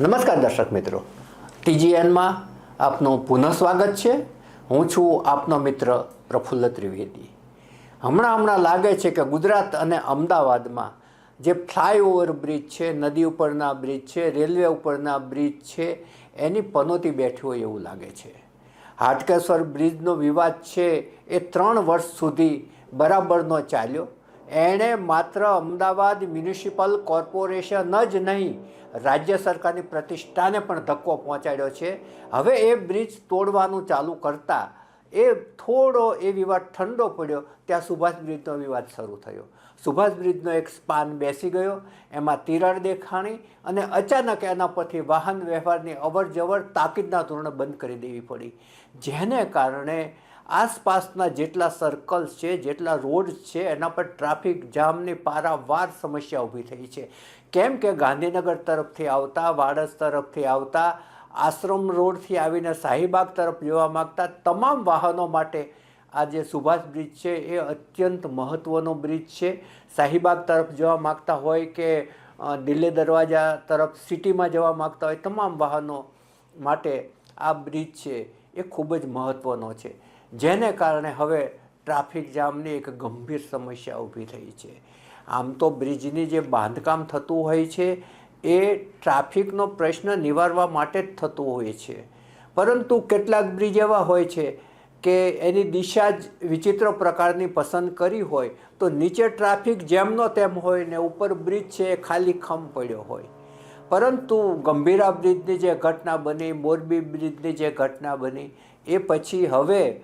નમસ્કાર દર્શક મિત્રો. ટીજીએનમાં આપનું પુનઃ સ્વાગત છે. હું છું આપનો મિત્ર પ્રફુલ્લ ત્રિવેદી. હમણાં હમણાં લાગે છે કે ગુજરાત અને અમદાવાદમાં જે ફ્લાયઓવર બ્રિજ છે, નદી ઉપરના બ્રિજ છે, રેલવે ઉપરના બ્રિજ છે, એની પનોતી બેઠી હોય એવું લાગે છે. હાટકેશ્વર બ્રિજનો વિવાદ છે એ ત્રણ વર્ષ સુધી બરાબરનો ચાલ્યો. એણે માત્ર અમદાવાદ મ્યુનિસિપલ કોર્પોરેશન જ નહીં, રાજ્ય સરકારની પ્રતિષ્ઠાને પણ ધક્કો પહોંચાડ્યો છે. હવે એ બ્રિજ તોડવાનું ચાલુ કરતા એ થોડો એ વિવાદ ઠંડો પડ્યો, ત્યાં સુભાષ બ્રિજનો વિવાદ શરૂ થયો. સુભાષ બ્રિજનો એક સ્પાન બેસી ગયો, એમાં તિરાડ દેખાણી અને અચાનક એના પરથી વાહન વ્યવહારની અવર જવર તાકીદના ધોરણે બંધ કરી દેવી પડી. જેને કારણે આસપાસના જેટલા સર્કલ્સ છે, જેટલા રોડ છે, એના પર ટ્રાફિક જામની પારાવાર સમસ્યા ઊભી થઈ છે. કેમ કે ગાંધીનગર તરફથી આવતા, વાડસ તરફથી આવતા, આશ્રમ રોડથી આવીને શાહીબાગ તરફ જવા માગતા તમામ વાહનો માટે આ જે સુભાષ બ્રિજ છે, એ અત્યંત મહત્ત્વનો બ્રિજ છે. શાહીબાગ તરફ જવા માગતા હોય કે દિલ્હી દરવાજા તરફ સિટીમાં જવા માગતા હોય, તમામ વાહનો માટે આ બ્રિજ છે, એ ખૂબ જ મહત્ત્વનો છે. જેને કારણે હવે ટ્રાફિક જામની એક ગંભીર સમસ્યા ઊભી થઈ છે. આમ તો બ્રિજની જે બાંધકામ થતું હોય છે, એ ટ્રાફિકનો પ્રશ્ન નિવારવા માટે જ થતું હોય છે. પરંતુ કેટલાક બ્રિજ એવા હોય છે કે એની દિશા જ વિચિત્ર પ્રકારની પસંદ કરી હોય, તો નીચે ટ્રાફિક જેમનો તેમ હોય ને ઉપર બ્રિજ છે એ ખાલી ખમ પડ્યો હોય. પરંતુ ગંભીરા બ્રિજની જે ઘટના બની, મોરબી બ્રિજની જે ઘટના બની, એ પછી હવે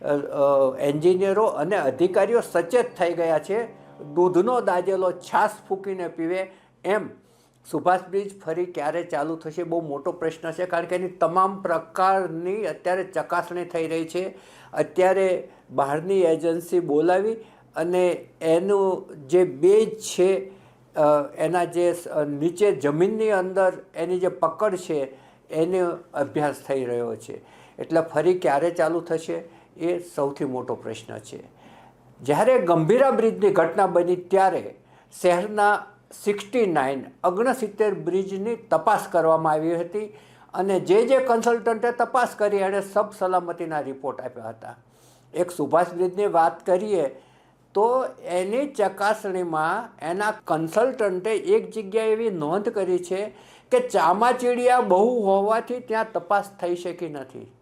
એન્જિનિયરો અને અધિકારીઓ સચેત થઈ ગયા છે. દૂધનો દાજેલો છાસ ફૂંકીને પીવે એમ સુભાષ બ્રિજ ફરી ક્યારે ચાલુ થશે બહુ મોટો પ્રશ્ન છે, કારણ કે એની તમામ પ્રકારની અત્યારે ચકાસણી થઈ રહી છે. અત્યારે બહારની એજન્સી બોલાવી અને એનું જે બેજ છે એના જે નીચે જમીનની અંદર એની જે પકડ છે, એનો અભ્યાસ થઈ રહ્યો છે. એટલે ફરી ક્યારે ચાલુ થશે? એ સૌથી મોટો પ્રશ્ન છે. જ્યારે ગંભીરા બ્રિજની ઘટના બની ત્યારે શહેરના સિક્સટી નાઇન અગ્નસિત્તેર બ્રિજની તપાસ કરવામાં આવી હતી અને જે જે કન્સલ્ટન્ટે તપાસ કરી એણે સબ સલામતીના રિપોર્ટ આપ્યા હતા. એક સુભાષ બ્રિજની વાત કરીએ તો એની ચકાસણીમાં એના કન્સલ્ટન્ટે એક જગ્યાએ એવી નોંધ કરી છે કે ચામાચીડિયા બહુ હોવાથી ત્યાં તપાસ થઈ શકી નથી.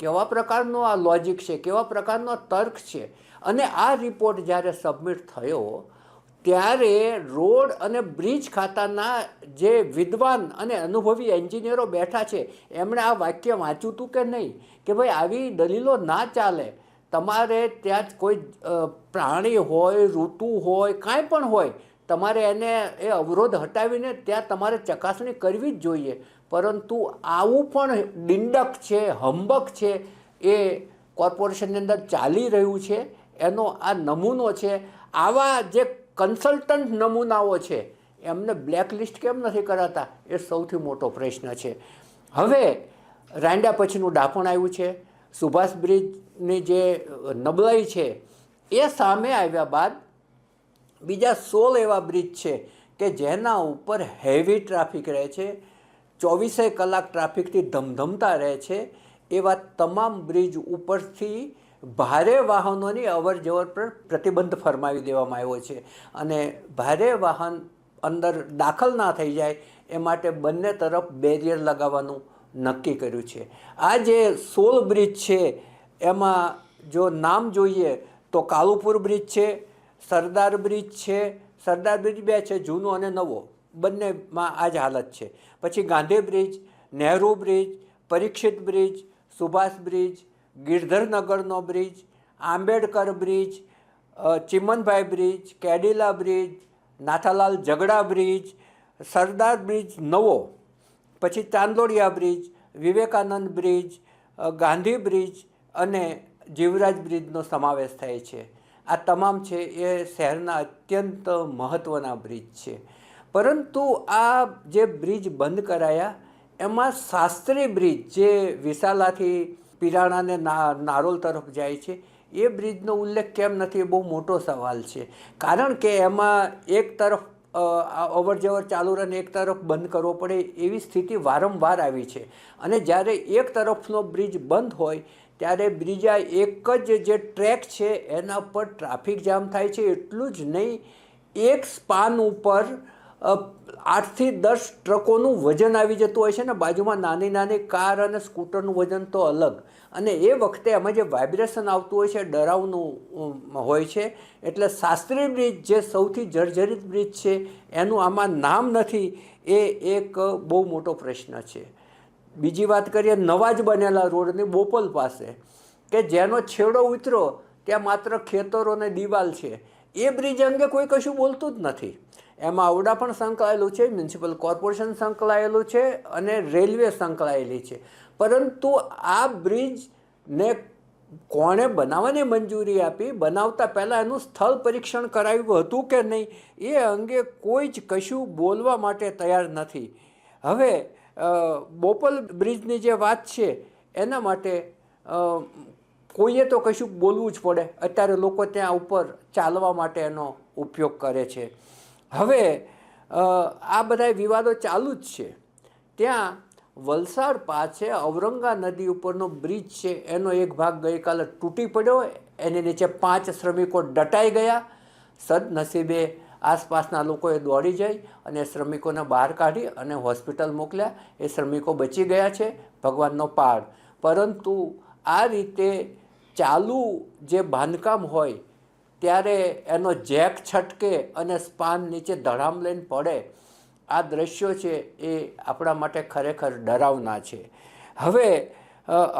કેવા પ્રકારનો આ લોજિક છે, કેવા પ્રકારનો તર્ક છે? અને આ રિપોર્ટ જ્યારે સબમિટ થયો, ત્યારે રોડ અને બ્રિજ ખાતાના જે વિદ્વાન અને અનુભવી એન્જિનિયરો બેઠા છે, એમણે આ વાક્ય વાંચ્યું હતું કે નહીં? કે ભાઈ, આવી દલીલો ના ચાલે. તમારે ત્યાં જ કોઈ પ્રાણી હોય, ઋતુ હોય, કાંઈ પણ હોય, તમારે એને એ અવરોધ હટાવીને ત્યાં તમારે ચકાસણી કરવી જ જોઈએ. પરંતુ આવું પણ ડિંડક છે, હંબક છે, એ કોર્પોરેશનની અંદર ચાલી રહ્યું છે, એનો આ નમૂનો છે. આવા જે કન્સલ્ટન્ટ નમૂનાઓ છે, એમને બ્લેકલિસ્ટ કેમ નથી કરાતા? એ સૌથી મોટો પ્રશ્ન છે. હવે રાંડા પછીનું ડાપણ આવ્યું છે. સુભાષ બ્રિજની જે નબળાઈ છે, એ સામે આવ્યા બાદ બીજા સોળ એવા બ્રિજ છે કે જેના ઉપર હેવી ટ્રાફિક રહે છે. ચોવીસે કલાક ટ્રાફિકથી ધમધમતા રહે છે, એવા તમામ બ્રિજ ઉપરથી ભારે વાહનોની અવર જવર પર પ્રતિબંધ ફરમાવી દેવામાં આવ્યો છે. અને ભારે વાહન અંદર દાખલ ના થઈ જાય, એ માટે બંને તરફ બેરિયર લગાવવાનું નક્કી કર્યું છે. આ જે સોળ બ્રિજ છે, એમાં જો નામ જોઈએ, તો કાલુપુર બ્રિજ છે, સરદાર બ્રિજ છે, સરદાર બ્રિજ બે છે, જૂનો અને નવો. બંનેમાં આ જ હાલત છે. પછી Gandhi bridge, Nehru bridge, Parikshit bridge, Subhash bridge, ગિરધરનગરનો bridge, Ambedkar bridge Chimanbhai bridge, Cadila bridge, Nathalal Zagda bridge, Sardar bridge નવો, પછી Chandodiya bridge, Vivekanand bridge Gandhi bridge અને જીવરાજ બ્રિજનો સમાવેશ થાય છે. આ તમામ છે એ શહેરના અત્યંત મહત્ત્વના બ્રિજ છે. પરંતુ આ જે બ્રિજ બંધ કરાયા, એમાં શાસ્ત્રી બ્રિજ જે વિશાલાથી પિરાણાને નારોલ તરફ જાય છે, એ બ્રિજનો ઉલ્લેખ કેમ નથી એ બહુ મોટો સવાલ છે. કારણ કે એમાં એક તરફ અવર જવર ચાલુ રહે ને એક તરફ બંધ કરવો પડે એવી સ્થિતિ વારંવાર આવી છે. અને જ્યારે એક તરફનો બ્રિજ બંધ હોય, ત્યારે બ્રિજા એક જ જે ટ્રેક છે, એના પર ટ્રાફિક જામ થાય છે. એટલું જ નહીં, એક સ્પાન ઉપર આઠથી દસ ટ્રકોનું વજન આવી જતું હોય છે ને, બાજુમાં નાની નાની કાર અને સ્કૂટરનું વજન તો અલગ. અને એ વખતે એમાં જે વાઇબ્રેશન આવતું હોય છે, ડરાવનું હોય છે, એટલે શાસ્ત્રી બ્રિજ જે સૌથી જર્જરિત બ્રિજ છે, એનું આમાં નામ નથી, એ એક બહુ મોટો પ્રશ્ન છે. બીજી વાત કરીએ નવા જ બનેલા રોડની, બોપલ પાસે, કે જેનો છેડો ઉતરો ત્યાં માત્ર ખેતરો અને દિવાલ છે. એ બ્રિજ અંગે કોઈ કશું બોલતું જ નથી. એમાં આવડા પણ સંકળાયેલું છે મ્યુનિસિપલ કોર્પોરેશન સંકળાયેલું છે અને રેલવે સંકળાયેલી છે. પરંતુ આ બ્રિજને કોણે બનાવવાની મંજૂરી આપી? બનાવતા પહેલાં એનું સ્થળ પરીક્ષણ કરાવ્યું હતું કે નહીં? એ અંગે કોઈ જ કશું બોલવા માટે તૈયાર નથી. હવે બોપલ બ્રિજની જે વાત છે, એના માટે કોઈએ તો કશું બોલવું જ પડે. અત્યારે લોકો ત્યાં ઉપર ચાલવા માટે એનો ઉપયોગ કરે છે. હવે આ બધા વિવાદો ચાલુ જ છે. ત્યાં વલસાડ પાસે ઔરંગા નદી ઉપરનો બ્રિજ છે, એનો એક ભાગ ગઈકાલે તૂટી પડ્યો, એની નીચે પાંચ શ્રમિકો દટાઈ ગયા. સદનસીબે આસપાસના લોકોએ દોડી જઈ અને શ્રમિકોને બહાર કાઢી અને હોસ્પિટલ મોકલ્યા. એ શ્રમિકો બચી ગયા છે, ભગવાનનો પાડ પરંતુ આ રીતે ચાલુ જે બાંધકામ હોય ત્યારે એનો જેક છટકે અને સ્પાન નીચે ધડામ લઈને પડે. આ દ્રશ્યો છે એ આપણા માટે ખરેખર ડરાવના છે. હવે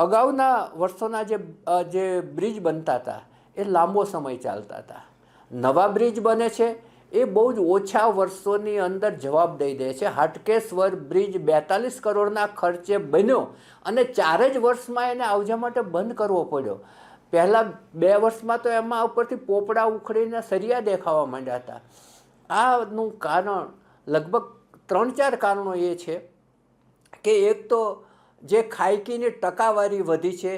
અગાઉના વર્ષોના જે જે બ્રિજ બનતા હતા, એ લાંબો સમય ચાલતા હતા. નવા બ્રિજ બને છે, એ બહુ જ ઓછા વર્ષોની અંદર જવાબ દઈ દે છે. હાટકેશ્વર બ્રિજ બેતાલીસ કરોડના ખર્ચે બન્યો અને ચાર જ વર્ષમાં એને આવજા માટે બંધ કરવો પડ્યો. પહેલાં બે વર્ષમાં તો એમાં ઉપરથી પોપડા ઉખડીને સરિયા દેખાવા માંડ્યા હતા. આનું કારણ લગભગ ત્રણ ચાર કારણો એ છે કે એક તો જે ખાયકીની ટકાવારી વધી છે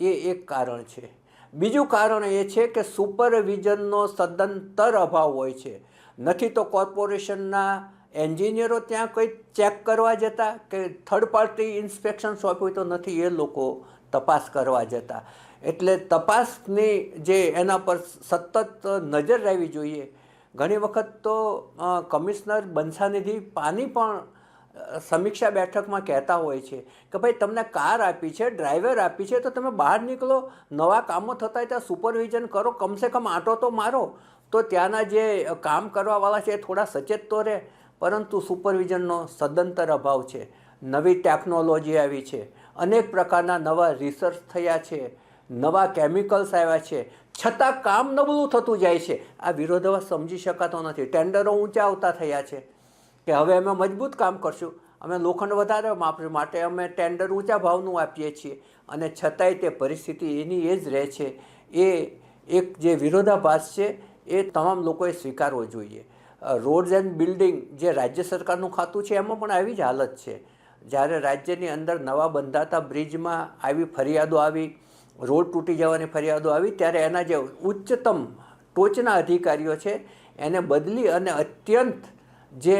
એ એક કારણ છે. બીજું કારણ એ છે કે સુપરવિઝનનો સદંતર અભાવ હોય છે. નથી તો કોર્પોરેશનના એન્જિનિયરો ત્યાં કંઈ ચેક કરવા જતા કે થર્ડ પાર્ટી ઇન્સ્પેક્શન સોંપ્યું તો નથી એ લોકો તપાસ કરવા જતા. એટલે તપાસની જે એના પર સતત નજર રહેવી જોઈએ. ઘણી વખત તો કમિશનર બંછાનિધિ પાની પણ સમીક્ષા બેઠકમાં કહેતા હોય છે કે ભાઈ તમને કાર આપી છે, ડ્રાઈવર આપી છે, તો તમે બહાર નીકળો, નવા કામો થતા ત્યાં સુપરવિઝન કરો, કમસે કમ આંટો તો મારો. તો ત્યાંના જે કામ કરવાવાળા છે એ થોડા સચેત તો રહે, પરંતુ સુપરવિઝનનો સદંતર અભાવ છે. નવી ટેકનોલોજી આવી છે. અનેક પ્રકારના નવા રિસર્ચ થયા છે. નવા કેમિકલ્સ આવ્યા છે. છતાં કામ નબળું થતું જાય છે. આ વિરોધાભાસ સમજી શકાતો નથી. ટેન્ડરો ઊંચા આવતા થયા છે કે હવે અમે મજબૂત કામ કરશું. અમે લોખંડ વધારે વાપર્યું માટે અમે ટેન્ડર ઊંચા ભાવનું આપીએ છીએ. અને છતાંય તે પરિસ્થિતિ એની એ જ રહે છે. એ એક જે વિરોધાભાસ છે, એ તમામ લોકોએ સ્વીકારવો જોઈએ. રોડ્સ એન્ડ બિલ્ડિંગ જે રાજ્ય સરકારનું ખાતું છે, એમાં પણ આવી જ હાલત છે. જ્યારે રાજ્યની અંદર નવા બંધાતા બ્રિજમાં આવી ફરિયાદો આવી રોડ તૂટી જવાની ફરિયાદો આવી ત્યારે એના જે ઉચ્ચતમ ટોચના અધિકારીઓ છે, એને બદલી અને અત્યંત જે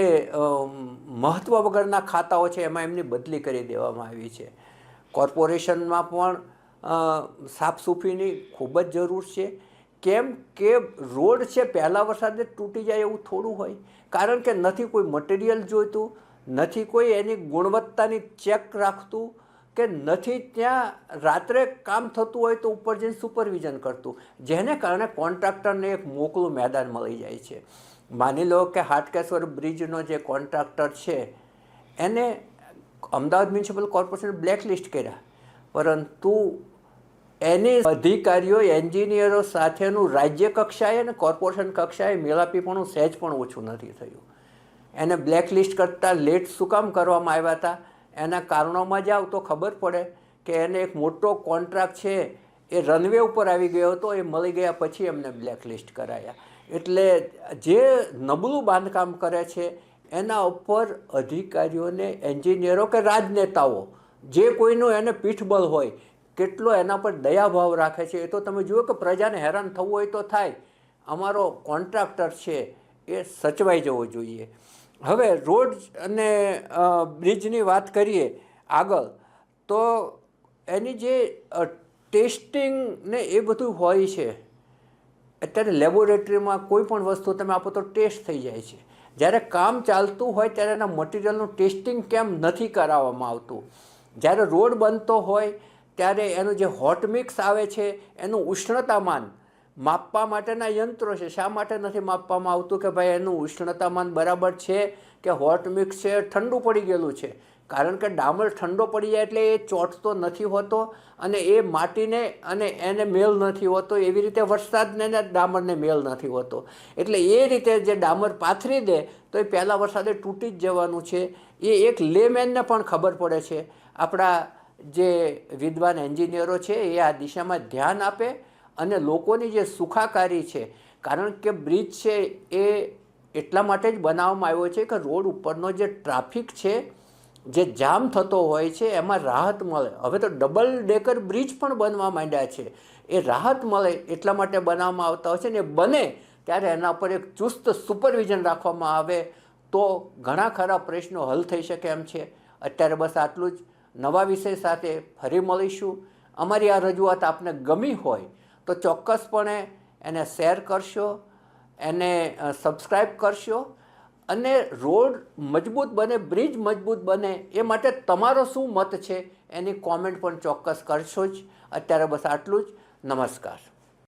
મહત્ત્વ વગરના ખાતાઓ છે, એમાં એમની બદલી કરી દેવામાં આવી છે. કોર્પોરેશનમાં પણ સાફસૂફીની ખૂબ જ જરૂર છે. કેમ કે રોડ છે, પહેલા વરસાદે તૂટી જાય એવું થોડું હોય. કારણ કે નથી કોઈ મટીરિયલ જોઈતું, નથી કોઈ એની ગુણવત્તાની ચેક રાખતું કે નથી ત્યાં રાત્રે કામ થતું હોય તો ઉપર જઈને સુપરવિઝન કરતું. જેને કારણે કોન્ટ્રાક્ટરને એક મોકળું મેદાન મળી જાય છે. માની લો કે હાટકેશ્વર બ્રિજનો જે કોન્ટ્રાક્ટર છે, એને અમદાવાદ મ્યુનિસિપલ કોર્પોરેશન બ્લેકલિસ્ટ કર્યા. પરંતુ એની અધિકારીઓ એન્જિનિયરો સાથેનું રાજ્ય કક્ષાએ અને કોર્પોરેશન કક્ષાએ મેળાપીપણું સહેજ પણ ઓછું નથી થયું. એને બ્લેકલિસ્ટ કરતાં લેટ શું કામ કરવામાં આવ્યા હતા? એના કારણોમાં જાઓ તો ખબર પડે કે એને એક મોટો કોન્ટ્રાક્ટ છે, એ રનવે ઉપર આવી ગયો હતો, એ મળી ગયા પછી એમને બ્લેકલિસ્ટ કરાયા. એટલે જે નબળું બાંધકામ કરે છે, એના ઉપર અધિકારીઓને, એન્જિનિયરો કે રાજનેતાઓ, જે કોઈનું એને પીઠબળ હોય, કેટલો એના પર દયાભાવ રાખે છે, એ તો તમે જુઓ કે પ્રજાને હેરાન થવું હોય તો થાય. અમારો કોન્ટ્રાક્ટર છે, એ સચવાઈ જવો જોઈએ. હવે રોડ અને બ્રિજની વાત કરીએ આગળ, તો એની જે ટેસ્ટિંગ ને એ બધું હોય છે, અત્યારે લેબોરેટરીમાં કોઈ પણ વસ્તુ તમે આપો તો ટેસ્ટ થઈ જાય છે. જ્યારે કામ ચાલતું હોય ત્યારે એના મટીરિયલનું ટેસ્ટિંગ કેમ નથી કરાવવામાં આવતું? જ્યારે રોડ બનતો હોય ત્યારે એનું જે હોટ મિક્સ આવે છે, એનું ઉષ્ણતામાન માપવા માટેના યંત્રો છે. શા માટે નથી માપવામાં આવતું? કે ભાઈ એનું ઉષ્ણતામાન બરાબર છે કે હોટ મિક્સ છે? ઠંડુ પડી ગયેલું છે. કારણ કે ડામર ઠંડો પડી જાય એટલે એ ચોંટતો નથી હોતો અને એ માટીને અને એને મેલ નથી હોતો. એવી રીતે વરસાદને ડામરને મેલ નથી હોતો. એટલે એ રીતે જે ડામર પાથરી દે, તો એ પહેલાં વરસાદે તૂટી જ જવાનું છે. એ એક લેમેનને પણ ખબર પડે છે. આપણા જે વિદ્વાન એન્જિનિયરો છે, એ આ દિશામાં ધ્યાન આપે અને લોકોની જે સુખાકારી છે, કારણ કે બ્રિજ છે એ એટલા માટે જ બનાવવામાં આવ્યો છે કે રોડ ઉપરનો જે ટ્રાફિક છે, જે જામ થતો હોય છે, એમાં રાહત મળે. હવે તો ડબલ ડેકર બ્રિજ પણ બનવા માંડ્યા છે. એ રાહત મળે એટલા માટે બનાવવામાં આવતા હોય છે ને બને ત્યારે એના પર એક ચુસ્ત સુપરવિઝન રાખવામાં આવે તો ઘણા ખરા પ્રશ્નો હલ થઈ શકે એમ છે. અત્યારે બસ આટલું જ. નવા વિષય સાથે ફરી મળીશું. અમારી આ રજૂઆત આપને ગમી હોય તો ચોક્કસપણે એને શેર કરશો, એને સબસ્ક્રાઈબ કરશો અને રોડ મજબૂત બને, બ્રિજ મજબૂત બને એ માટે તમારો શું મત છે એની કોમેન્ટ પણ ચોક્કસ કરશો જ. અત્યારે બસ આટલું જ. નમસ્કાર.